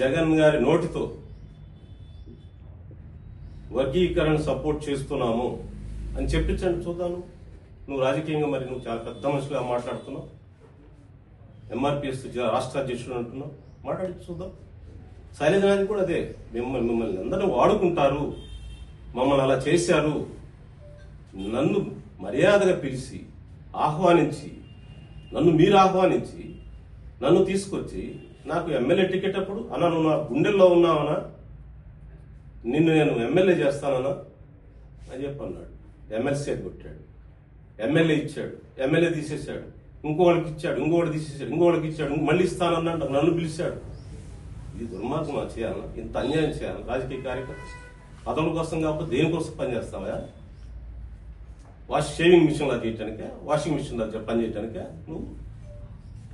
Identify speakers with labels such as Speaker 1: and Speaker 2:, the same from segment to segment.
Speaker 1: జగన్ గారి నోటితో వర్గీకరణ సపోర్ట్ చేస్తున్నాము అని చెప్పించండి చూద్దాను నువ్వు రాజకీయంగా మరి నువ్వు చాలా పెద్ద మనుషులుగా మాట్లాడుతున్నావు. ఎంఆర్పిఎస్ రాష్ట్ర అధ్యక్షుడు అంటున్నావు. మాట్లాడి చూద్దాం. శైలజనాథ్ కూడా అదే. మిమ్మల్ని మిమ్మల్ని అందరూ వాడుకుంటారు. మమ్మల్ని అలా చేశారు. నన్ను మర్యాదగా పిలిచి ఆహ్వానించి నన్ను మీరు ఆహ్వానించి నన్ను తీసుకొచ్చి నాకు ఎమ్మెల్యే టికెట్ అప్పుడు అన్న నువ్వు నా గుండెల్లో ఉన్నావనా నిన్ను నేను ఎమ్మెల్యే చేస్తానన్నా అని చెప్పి అన్నాడు. ఎమ్మెల్సీ కొట్టాడు. ఎమ్మెల్యే ఇచ్చాడు. ఎమ్మెల్యే తీసేశాడు. ఇంకోళ్ళకి ఇచ్చాడు. ఇంకోటి తీసేశాడు. ఇంకోళ్ళకి ఇచ్చాడు. ఇంకో మళ్ళీ ఇస్తానన్నాడు నన్ను పిలిచాడు. ఇది దుర్మార్గం చేయాలన్నా ఇంత అన్యాయం చేయాలి రాజకీయ కార్యకర్త పదవుల కోసం కాకపోతే దేనికోసం పనిచేస్తావా వాష్ షేవింగ్ మిషన్లా చేయటానికే? వాషింగ్ మిషన్లా పని చేయటానికే? నువ్వు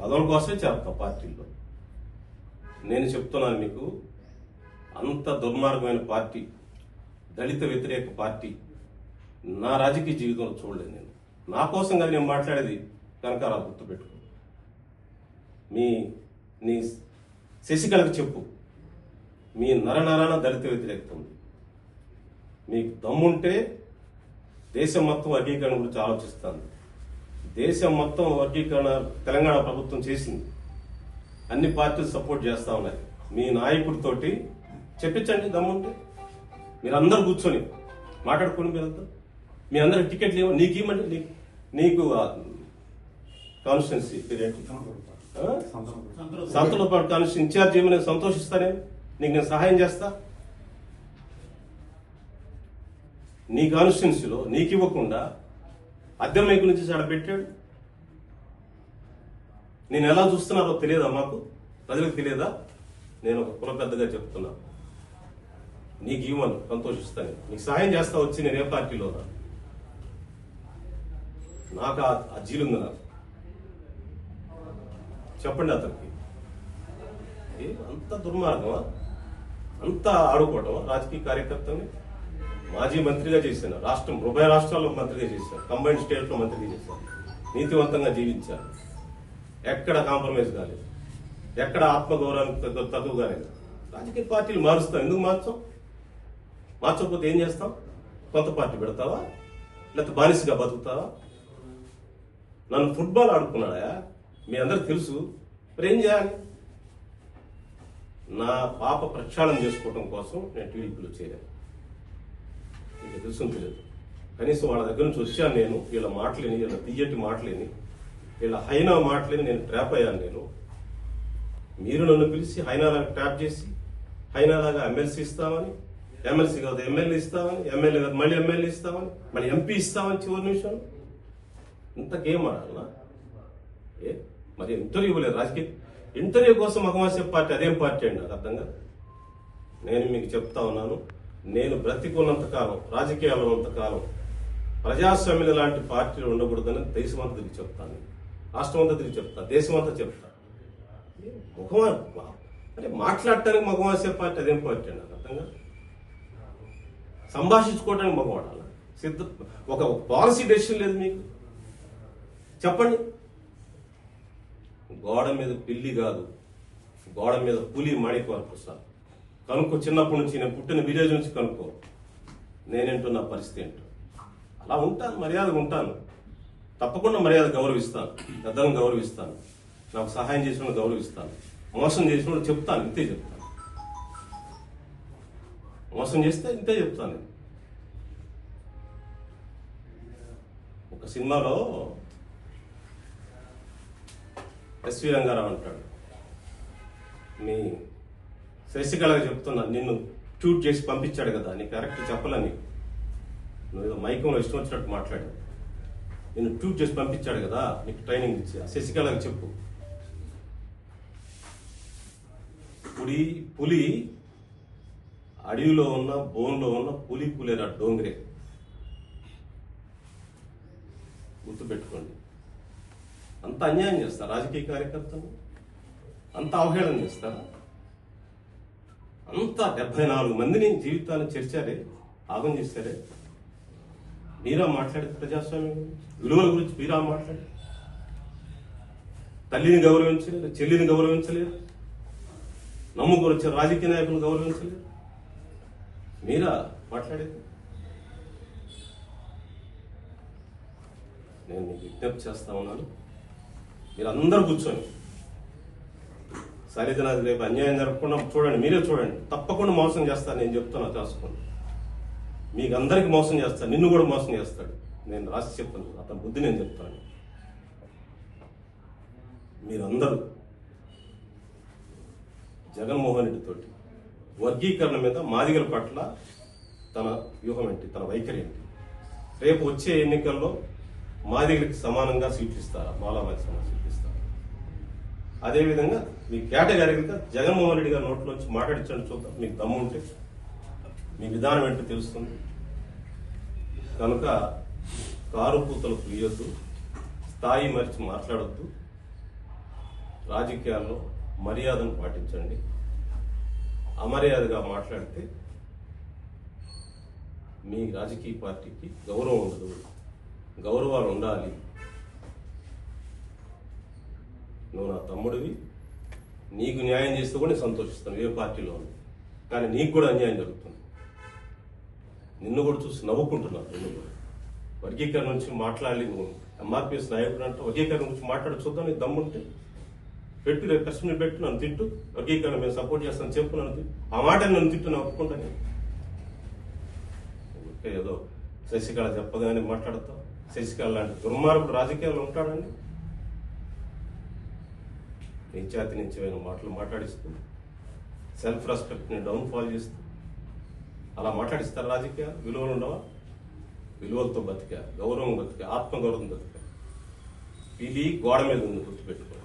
Speaker 1: పదవుల కోసమే చేస్తావు పార్టీల్లో. నేను చెప్తున్నాను మీకు అంత దుర్మార్గమైన పార్టీ దళిత వ్యతిరేక పార్టీ నా రాజకీయ జీవితంలో చూడలేదు నేను. నా కోసం నేను మాట్లాడేది కనకారావు గుర్తుపెట్టుకో. మీ నీ శశికళకు చెప్పు. మీ నరనరాన దళిత వ్యతిరేకత ఉంది. మీకు దమ్ముంటే దేశం మొత్తం వర్గీకరణ గురించి ఆలోచిస్తాను. దేశం మొత్తం వర్గీకరణ తెలంగాణ ప్రభుత్వం చేసింది. అన్ని పార్టీలు సపోర్ట్ చేస్తా ఉన్నాయి. మీ నాయకుడితోటి చెప్పించండి దమ్ముంటే. మీరందరూ కూర్చొని మాట్లాడుకోండి మీరంతా మీ అందరు టికెట్లు ఏమో నీకు ఇవ్వండి నీకు. నీకు కాన్స్టిట్యున్సీ పేరేంటి ఆ? సంతలపాటు కాన్స్టిట్యూన్సీ ఇన్ఛార్జ్ ఏమైనా సంతోషిస్తానే నీకు నేను సహాయం చేస్తా. నీ కాన్స్టిట్యున్సీలో నీకు ఇవ్వకుండా అద్దె మైకు నుంచి చాడ పెట్టాడు. నేను ఎలా చూస్తున్నారో తెలియదా మాకు? ప్రజలకు తెలియదా? నేను ఒక కుల పెద్దగా చెప్తున్నా. నీకు ఇవ్వను సంతోషిస్తాను. నీకు సహాయం చేస్తా వచ్చి నేను ఏ పార్టీలో నాకు ఆ- జీలుంది నాకు. చెప్పండి అతనికి. ఏ అంత దుర్మార్గమా? అంత ఆడుకోవటమా రాజకీయ కార్యకర్తని మాజీ మంత్రిగా చేశాను. రాష్ట్రం ఉభయ రాష్ట్రాల్లో మంత్రిగా చేశాను. కంబైన్డ్ స్టేట్లో మంత్రిగా చేశాను. నీతివంతంగా జీవించాను. ఎక్కడ కాంప్రమైజ్ కాలేదు. ఎక్కడ ఆత్మగౌరవానికి తక్కువ కాలేదు. రాజకీయ పార్టీలు మారుస్తాం. ఎందుకు మార్చాం? మార్చకపోతే ఏం చేస్తాం? కొత్త పార్టీ పెడతావా? లేకపోతే బానిసగా బతుకుతావా? నన్ను ఫుట్బాల్ ఆడుకున్నాడా? మీ అందరికి తెలుసు. మరి ఏం చేయాలి? నా పాప ప్రక్షాళన చేసుకోవడం కోసం నేను టీడీపీలో చేరాను. మీకు తెలుసు తెలియదు. కనీసం వాళ్ళ దగ్గర నుంచి వచ్చాను నేను. వీళ్ళ మాటలేని వీళ్ళ తీయటి మాటలేని. వీళ్ళ హైనా మాటలేని నేను ట్రాప్ అయ్యాను నేను. మీరు నన్ను పిలిచి హైనాలాగా ట్రాప్ చేసి హైనాలాగా ఎమ్మెల్సీ ఇస్తామని ఎమ్మెల్సీ కాదు ఎమ్మెల్యే ఇస్తామని ఎమ్మెల్యే కాదు మళ్ళీ ఎమ్మెల్యే ఇస్తామని మళ్ళీ ఎంపీ ఇస్తామని చివరి నిమిషం ఇంతకేం ఆడాలనా ఏ? మరి ఇంటర్వ్యూ ఇవ్వలేదు. రాజకీయ ఇంటర్వ్యూ కోసం మగవాసే పార్టీ అదేం పార్టీ అండి? నాకు అర్థం కాదు. నేను మీకు చెప్తా ఉన్నాను. నేను బ్రతికున్నంత కాలం రాజకీయాల్లో ఉన్నంత కాలం ప్రజాస్వామ్యం లాంటి పార్టీలు ఉండకూడదని దేశమంతా తిరిగి చెప్తాను. రాష్ట్రం అంతా తిరిగి చెప్తా. దేశం అంతా చెప్తా ముఖమా అంటే మాట్లాడటానికి మగవాసే పార్టీ అదేం పార్టీ అండి అర్థంగా సంభాషించుకోవడానికి మగవాడాల సిద్ధ ఒక పాలసీ డెసిషన్ లేదు మీకు. చెప్పండి. గోడ మీద పిల్లి కాదు గోడ మీద పులి మణికోరకు సార్ కనుక్కో చిన్నప్పటి నుంచి నేను పుట్టిన విలేజ్ నుంచి కనుక్కో. నేనేంటో నా పరిస్థితి ఏంటో. అలా ఉంటాను మర్యాదగా ఉంటాను. తప్పకుండా మర్యాద గౌరవిస్తాను. పెద్దలను గౌరవిస్తాను. నాకు సహాయం చేసిన గౌరవిస్తాను. మోసం చేసిన చెప్తాను ఇంతే చెప్తాను. మోసం చేస్తే ఇంతే చెప్తాను ఒక సినిమాలో ఎస్వి రంగారావు అంటాడు. మీ శశికళగా చెప్తున్నా నిన్ను ట్యూట్ చేసి పంపించాడు కదా నీ కరెక్ట్ చెప్పలని నువ్వు ఏదో మైకంలో ఇష్టం వచ్చినట్టు మాట్లాడు నేను ట్యూట్ చేసి పంపించాడు కదా నీకు ట్రైనింగ్ ఇచ్చి. శశికళకి చెప్పు. పులి పులి అడవిలో ఉన్న బోన్లో ఉన్న పులి పులేరా డోంగ్రే? గుర్తుపెట్టుకోండి. అంత అన్యాయం చేస్తారు రాజకీయ కార్యకర్తలు? అంత అవహేళన చేస్తారా? అంత డెబ్బై నాలుగు మందిని జీవితాన్ని చేర్చారే? ఆగం చేశారే? మీరా మాట్లాడే ప్రజాస్వామ్యం గురించి? విలువల గురించి మీరా మాట్లాడే తల్లిని గౌరవించలేదు చెల్లిని గౌరవించలేదు నమ్ముకొని గురించి రాజకీయ నాయకులను గౌరవించలేరు మీరా మాట్లాడేది? నేను మీకు విజ్ఞప్తి చేస్తా ఉన్నాను. మీరు అందరూ కూర్చొని సరిదినాది రేపు అన్యాయం జరగకుండా చూడండి మీరే చూడండి. తప్పకుండా మోసం చేస్తాను నేను చెప్తున్నా తెలుసుకోండి. మీకు అందరికి మోసం చేస్తాను నిన్ను కూడా మోసం చేస్తాడు. నేను రాసి చెప్తాను అతని బుద్ధి నేను చెప్తాను. మీరందరూ జగన్మోహన్ రెడ్డితో వర్గీకరణ మీద మాదిగల పట్ల తన వ్యూహం ఏంటి? తన వైఖరి ఏంటి? రేపు వచ్చే ఎన్నికల్లో మాదిగలకి సమానంగా సీట్లు ఇస్తారా మాలామాకి సమానం సీట్లు ఇస్తారా అదేవిధంగా మీ కేటగిరీగా జగన్మోహన్ రెడ్డి గారి నోట్లోంచి మాట్లాడించండి చూద్దాం. మీకు దమ్ము ఉంటే మీ విధానం ఏంటో తెలుస్తుంది. కనుక కారు పూతలు పుయ్యొద్దు స్థాయి మరిచి మాట్లాడొద్దు రాజకీయాల్లో మర్యాదను పాటించండి. అమర్యాదగా మాట్లాడితే మీ రాజకీయ పార్టీకి గౌరవం ఉండదు. గౌరవాలు ఉండాలి. నువ్వు నా తమ్ముడివి. నీకు న్యాయం చేస్తే కూడా సంతోషిస్తాను. ఏ పార్టీలో కానీ నీకు కూడా అన్యాయం జరుగుతుంది. నిన్ను కూడా చూసి నవ్వుకుంటున్నాను నిన్ను కూడా. వర్గీకరణ నుంచి మాట్లాడాలి నువ్వు ఎంఆర్పిఎస్ నాయకుడు అంటే వర్గీకరణ గురించి మాట్లాడి చూద్దాం నీకు దమ్ముంటే. పెట్టు రేపు కష్టం పెట్టు నన్ను తిట్టు. వర్గీకరణ మేము సపోర్ట్ చేస్తాను చెప్పు నన్ను ఆ మాట నన్ను తిట్టు నేను ఒప్పుకుంటా నేను. ఏదో శశికళ చెప్పగానే మాట్లాడతావు. శశికళ లాంటి దుర్మార్గుడు రాజకీయాల్లో ఉంటాడండి. నీచాతి నిత్యమైన మాటలు మాట్లాడిస్తూ సెల్ఫ్ రెస్పెక్ట్ని డౌన్ ఫాల్ చేస్తూ అలా మాట్లాడిస్తారు రాజకీయాలు? విలువలు ఉండవా? విలువలతో బతికా గౌరవం బతికా ఆత్మగౌరవం బతికా. ఇది గోడ మీద ఉంది గుర్తుపెట్టుకో